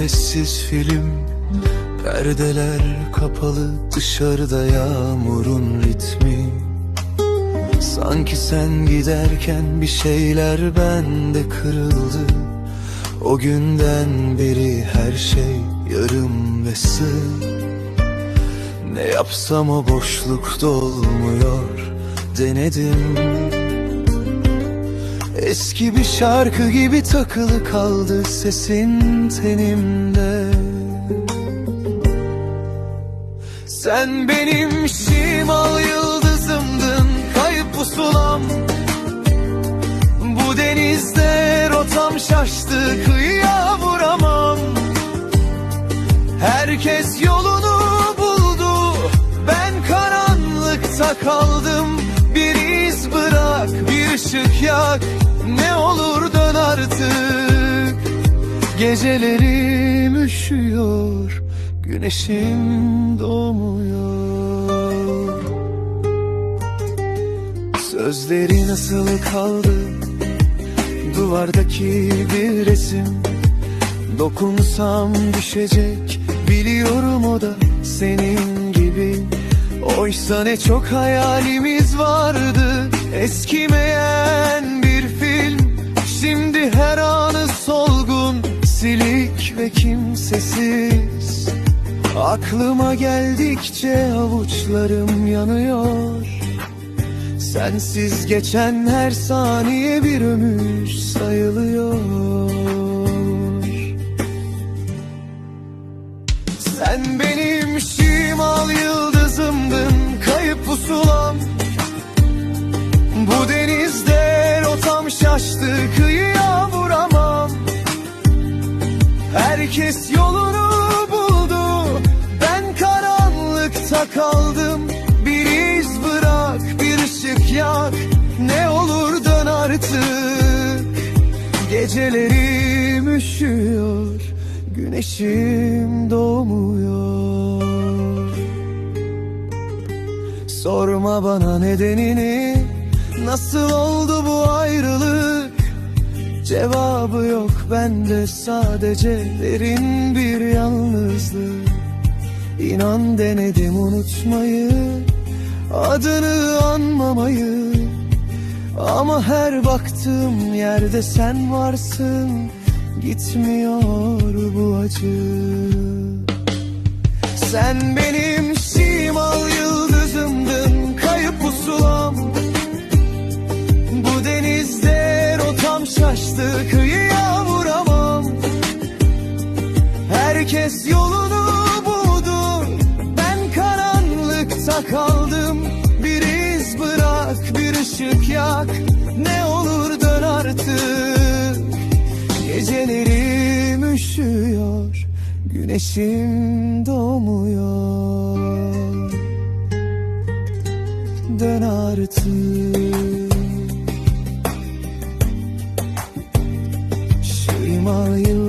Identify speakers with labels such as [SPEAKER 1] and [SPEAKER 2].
[SPEAKER 1] sessiz film? Perdeler kapalı dışarıda yağmurun ritmi. Sanki sen giderken bir şeyler bende kırıldı. O günden beri her şey yarım ve sığ. Ne yapsam o boşluk dolmuyor denedim Eski bir şarkı gibi takılı kaldı sesin tenimde. Sen benim şimal yıldızımdın kayıp pusulam Bu denizde rotam şaştı kıyıya vuramam. Herkes yolunu buldu ben karanlıkta kaldım. Bir iz bırak bir ışık yak ne olur dön artık. Gecelerim üşüyor Güneşim doğmuyor. Sözleri nasıl kaldı? Duvardaki bir resim. Dokunsam düşecek Biliyorum o da senin gibi Oysa ne çok hayalimiz vardı. Eskimeyen bir film. Şimdi her anı solgun Silik ve kimsesiz. Aklıma geldikçe avuçlarım yanıyor. Sensiz geçen her saniye bir ömür sayılıyor Herkes yolunu buldu. Ben karanlıkta kaldım. Bir iz bırak bir ışık yak. Ne olur dön artık. Gecelerim üşüyor Güneşim doğmuyor. Sorma bana nedenini Nasıl oldu bu ayrılık Cevabı yok bende sadece derin bir yalnızlık. İnan denedim unutmayı Adını anmamayı. Ama her baktığım yerde sen varsın Gitmiyor bu acı. Sen benim Herkes yolunu buldu. Ben karanlıkta kaldım. Bir iz bırak bir ışık yak. Ne olur dön artık. Gecelerim üşüyor. Güneşim doğmuyor. Dön artık. Şimal